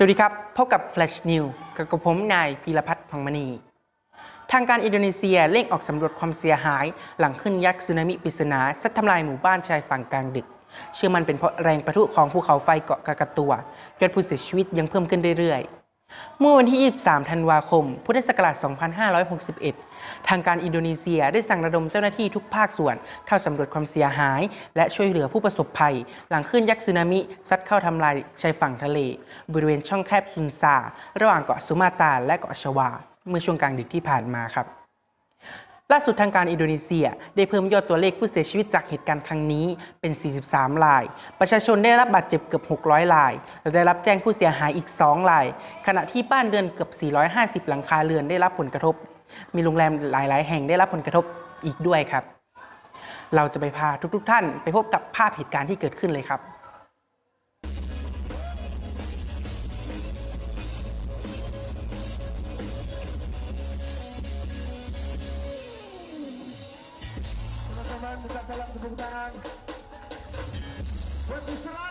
สวัสดีครับ พบกับ Flash New กับผมนายพีรพัฒน์พังมณี ทางการอินโดนีเซียเร่งออกสำรวจความเสียหาย หลังขึ้นยักษ์สึนามิปริศนาซัดทำลายหมู่บ้านชายฝั่งกลางดึก เชื่อมันเป็นเพราะแรงประทุของภูเขาไฟเกาะกากาตัวยอดผู้เสียชีวิตยังเพิ่มขึ้นเรื่อยๆ เมื่อวันที่ 23 ธันวาคม พุทธศักราช 2561 ทางการอินโดนีเซียได้สั่งระดมเจ้าหน้าที่ทุกภาคส่วน เข้าสำรวจความเสียหาย และช่วยเหลือผู้ประสบภัย หลังคลื่นยักษ์สึนามิซัดเข้าทำลายชายฝั่งทะเล บริเวณช่องแคบซุนซา ระหว่างเกาะสุมาตราและเกาะชวา เมื่อช่วงกลางดึกที่ผ่านมาครับ ล่าสุดทางการอินโดนีเซีย ได้เพิ่มยอดตัวเลขผู้เสียชีวิตจากเหตุการณ์ครั้งนี้เป็น 43 ราย ประชาชนได้รับบาดเจ็บเกือบ 600 ราย และได้รับแจ้งผู้เสียหายอีก 2 ราย ขณะที่บ้านเรือนเกือบ 450 หลังคาเรือนได้รับผลกระทบ มีโรงแรมหลาย ๆ แห่งได้รับผลกระทบอีกด้วยครับ เราจะไปพาทุก ๆ ท่าน ไปพบกับภาพเหตุการณ์ที่เกิดขึ้นเลยครับ Вот и сразу.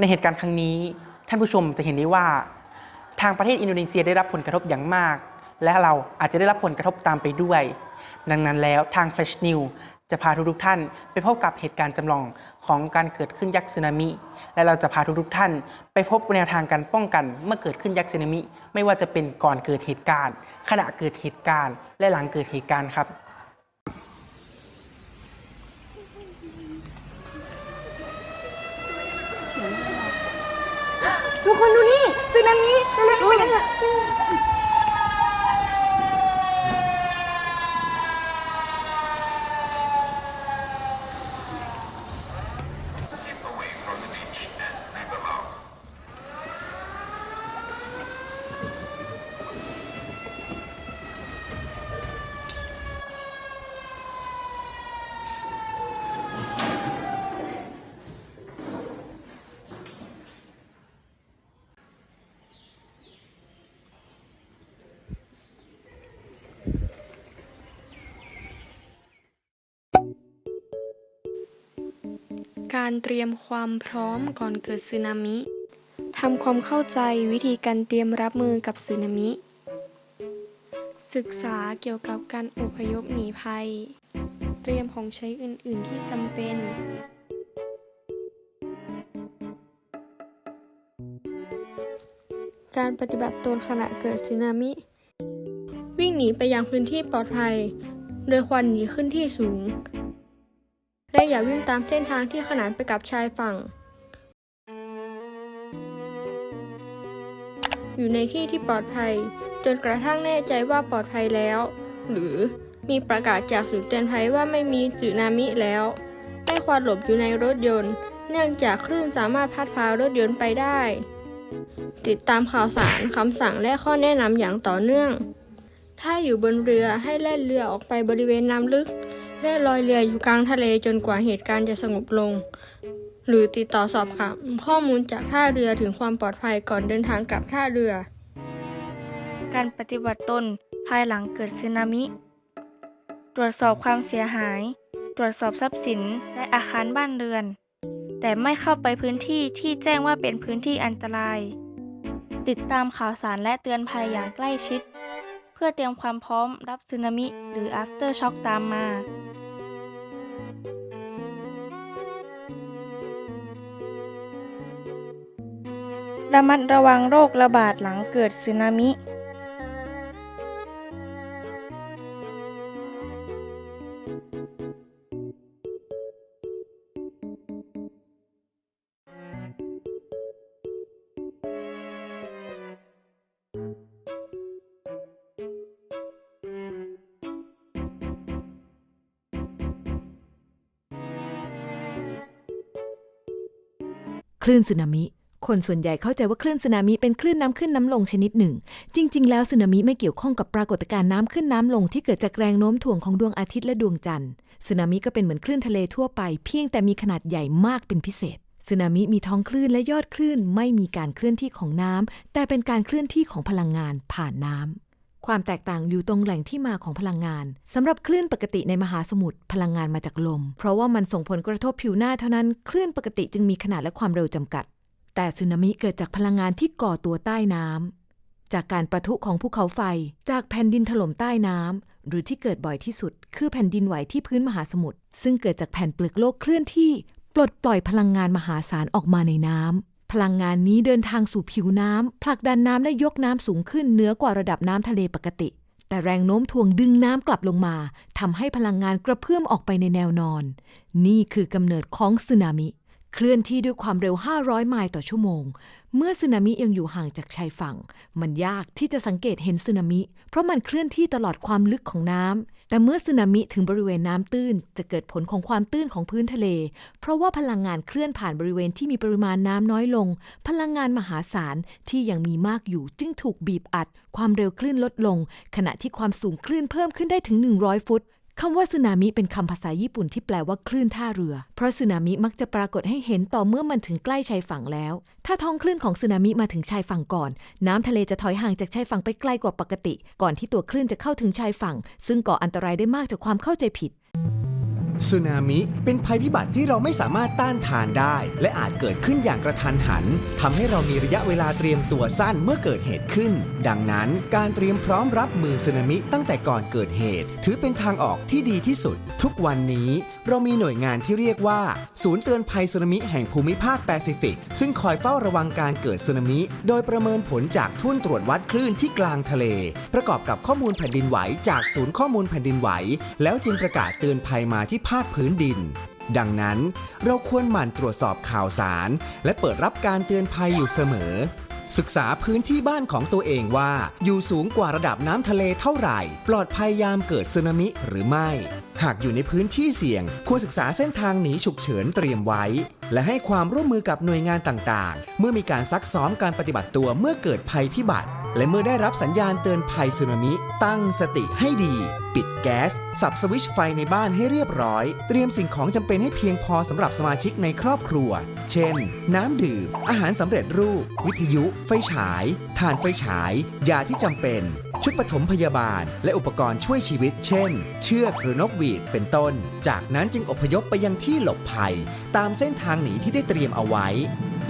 ในเหตุการณ์ครั้งนี้ ท่านผู้ชมจะเห็นได้ว่า ทางประเทศอินโดนีเซียได้รับผลกระทบอย่างมาก และเราอาจจะได้รับผลกระทบตามไปด้วย ดังนั้นแล้วทาง Flash New จะพาทุกๆท่าน ไปพบกับเหตุการณ์จำลองของการเกิดขึ้นยักษ์สึนามิ และเราจะพาทุกๆท่าน ไปพบแนวทางการป้องกันเมื่อเกิดขึ้นยักษ์สึนามิ ไม่ว่าจะเป็นก่อนเกิดเหตุการณ์ ขณะเกิดเหตุการณ์ และหลังเกิดเหตุการณ์ครับ ทุกคนดูนี่สึนามิเร็วๆไปกันเถอะ การเตรียมความพร้อมก่อนเกิดสึนามิ ทำความเข้าใจวิธีการเตรียมรับมือกับสึนามิ ศึกษาเกี่ยวกับการอพยพหนีภัย เตรียมของใช้อื่น ๆ ที่จำเป็น การปฏิบัติตนขณะเกิดสึนามิ วิ่งหนีไปยังพื้นที่ปลอดภัย โดยควันหนีขึ้นที่สูง และอย่าวิ่งตามเส้นทางที่ขนานไปกับชายฝั่ง อยู่ในที่ที่ปลอดภัย จนกระทั่งแน่ใจว่าปลอดภัยแล้ว หรือมีประกาศจากศูนย์เตือนภัยว่าไม่มีสึนามิแล้วไม่ควรหลบอยู่ในรถยนต์ เนื่องจากคลื่นสามารถพัดพารถยนต์ไปได้ ติดตามข่าวสารคำสั่งและข้อแนะนำอย่างต่อเนื่อง ถ้าอยู่บนเรือให้แล่นเรือออกไปบริเวณน้ำลึก และลอยเรืออยู่กลางทะเลจนกว่าเหตุการณ์จะสงบลง หรือติดต่อสอบถามข้อมูลจากท่าเรือถึงความปลอดภัยก่อนเดินทางกลับท่าเรือ การปฏิบัติตนภายหลังเกิดสึนามิ ตรวจสอบความเสียหาย ตรวจสอบทรัพย์สินและอาคารบ้านเรือน แต่ไม่เข้าไปพื้นที่ที่แจ้งว่าเป็นพื้นที่อันตราย ติดตามข่าวสารและเตือนภัยอย่างใกล้ชิด เพื่อเตรียมความพร้อมรับสึนามิ หรือ after shock ตามมา ระมัดระวังโรคระบาดหลังเกิดสึนามิ คลื่นสึนามิ คนส่วนใหญ่เข้าใจว่าคลื่นสึนามิเป็นคลื่นน้ำขึ้นน้ำลงชนิดหนึ่ง จริง ๆ แล้วสึนามิไม่เกี่ยวข้องกับปรากฏการณ์น้ำขึ้นน้ำลงที่เกิดจากแรงโน้มถ่วงของดวงอาทิตย์และดวงจันทร์สึนามิก็เป็นเหมือนคลื่นทะเลทั่วไป เพียงแต่มีขนาดใหญ่มากเป็นพิเศษสึนามิมีท้องคลื่นและยอดคลื่นไม่มีการเคลื่อนที่ของน้ำแต่เป็นการเคลื่อนที่ของพลังงานผ่านน้ำความแตกต่างอยู่ตรงแหล่งที่มาของพลังงานสำหรับคลื่นปกติในมหาสมุทรพลังงานมาจากลม เพราะว่ามันส่งผลกระทบผิวหน้าเท่านั้น คลื่นปกติจึงมีขนาดและความเร็วจำกัด แต่สึนามิเกิดจากพลังงานที่ก่อตัวใต้น้ำจากการประทุของภูเขาไฟจากแผ่นดินถล่มใต้น้ำหรือที่เกิดบ่อยที่สุด คือแผ่นดินไหวที่พื้นมหาสมุทรซึ่งเกิดจากแผ่นเปลือกโลกเคลื่อนที่ปลดปล่อยพลังงานมหาศาลออกมาในน้ำพลังงานนี้เดินทางสู่ผิวน้ำผลักดันน้ำและยกน้ำสูงขึ้นเหนือกว่าระดับน้ำทะเลปกติ แต่แรงโน้มถ่วงดึงน้ำกลับลงมาทำให้พลังงานกระเพื่อมออกไปในแนวนอน นี่คือกำเนิดของสึนามิ เคลื่อนที่ด้วยความเร็ว 500 ไมล์ต่อชั่วโมง เมื่อสึนามิยังอยู่ห่างจากชายฝั่ง มันยากที่จะสังเกตเห็นสึนามิ เพราะมันเคลื่อนที่ตลอดความลึกของน้ำ แต่เมื่อสึนามิถึงบริเวณน้ำตื้น จะเกิดผลของความตื้นของพื้นทะเล เพราะว่าพลังงานเคลื่อนผ่านบริเวณที่มีปริมาณน้ำน้อยลง พลังงานมหาศาลที่ยังมีมากอยู่จึงถูกบีบอัด ความเร็วคลื่นลดลง ขณะที่ความสูงคลื่นเพิ่มขึ้นได้ถึง 100 ฟุต คำว่าสึนามิเป็นคำภาษาญี่ปุ่นที่แปลว่าคลื่นท่าเรือ เพราะสึนามิมักจะปรากฏให้เห็นต่อเมื่อมันถึงใกล้ชายฝั่งแล้ว ถ้าท้องคลื่นของสึนามิมาถึงชายฝั่งก่อน น้ำทะเลจะถอยห่างจากชายฝั่งไปไกลกว่าปกติ ก่อนที่ตัวคลื่นจะเข้าถึงชายฝั่ง ซึ่งก่ออันตรายได้มากจากความเข้าใจผิด สึนามิ เป็นภัยพิบัติที่เราไม่สามารถต้านทานได้ และอาจเกิดขึ้นอย่างกระทันหันทำให้เรามีระยะเวลาเตรียมตัวสั้นเมื่อเกิดเหตุขึ้น ดังนั้นการเตรียมพร้อมรับมือสึนามิตั้งแต่ก่อนเกิดเหตุ ถือเป็นทางออกที่ดีที่สุด ทุกวันนี้เรามีหน่วยงานที่เรียกว่า ศูนย์เตือนภัยสึนามิแห่งภูมิภาคแปซิฟิก ซึ่งคอยเฝ้าระวังการเกิดสึนามิ โดยประเมินผลจากทุ่นตรวจวัดคลื่นที่กลางทะเล ประกอบกับข้อมูลแผ่นดินไหวจากศูนย์ข้อมูลแผ่นดินไหว แล้วจึงประกาศเตือนภัยมาที่ภาคพื้นดิน ดังนั้นเราควรหมั่นตรวจสอบข่าวสาร และเปิดรับการเตือนภัยอยู่เสมอ ศึกษาพื้นที่บ้านของตัวเองว่า อยู่สูงกว่าระดับน้ำทะเลเท่าไหร่ ปลอดภัยยามเกิดสึนามิหรือไม่ หากอยู่ในพื้นที่เสี่ยง ควรศึกษาเส้นทางหนีฉุกเฉินเตรียมไว้ และให้ความร่วมมือกับหน่วยงานต่างๆ เมื่อมีการซักซ้อมการปฏิบัติตัวเมื่อเกิดภัยพิบัติ และเมื่อได้รับสัญญาณเตือนภัยสึนามิ ตั้งสติให้ดี ปิดแก๊ส สับสวิชไฟในบ้านให้เรียบร้อย เตรียมสิ่งของจำเป็นให้เพียงพอสำหรับสมาชิกในครอบครัว เช่น น้ำดื่ม อาหารสำเร็จรูป วิทยุ ไฟฉาย ถ่านไฟฉาย ยาที่จำเป็น ชุดปฐมพยาบาล และอุปกรณ์ช่วยชีวิต เช่น เชือกหรือนกหวีด เป็นต้น จากนั้นจึงอพยพไปยังที่หลบภัย ตามเส้นทางหนีที่ได้เตรียมเอาไว้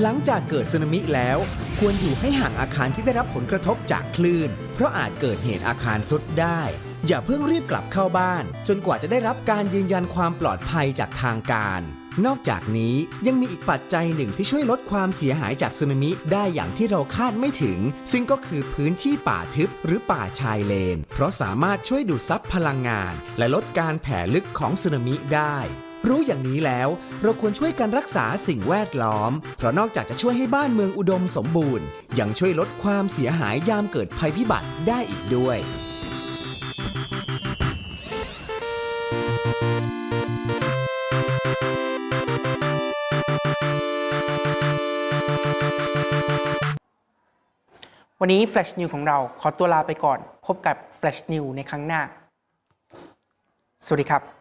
หลังจากเกิดสึนามิแล้ว ควรอยู่ให้ห่างอาคารที่ได้รับผลกระทบจากคลื่น เพราะอาจเกิดเหตุอาคารสุดได้ อย่าเพิ่งรีบกลับเข้าบ้าน จนกว่าจะได้รับการยืนยันความปลอดภัยจากทางการ นอกจากนี้ยังมีอีกปัจจัยหนึ่งที่ช่วยลดความเสียหายจากสึนามิได้อย่างที่เราคาดไม่ถึง ซึ่งก็คือพื้นที่ป่าทึบหรือป่าชายเลน เพราะสามารถช่วยดูดซับพลังงาน และลดการแผ่ลึกของสึนามิได้ รู้อย่างนี้แล้ว เราควรช่วยกันรักษาสิ่งแวดล้อม เพราะนอกจากจะช่วยให้บ้านเมืองอุดมสมบูรณ์ ยังช่วยลดความเสียหายยามเกิดภัยพิบัติได้อีกด้วยวันนี้ Flash News ของเราขอตัวลาไปก่อน พบกับ Flash News ในครั้งหน้า สวัสดีครับ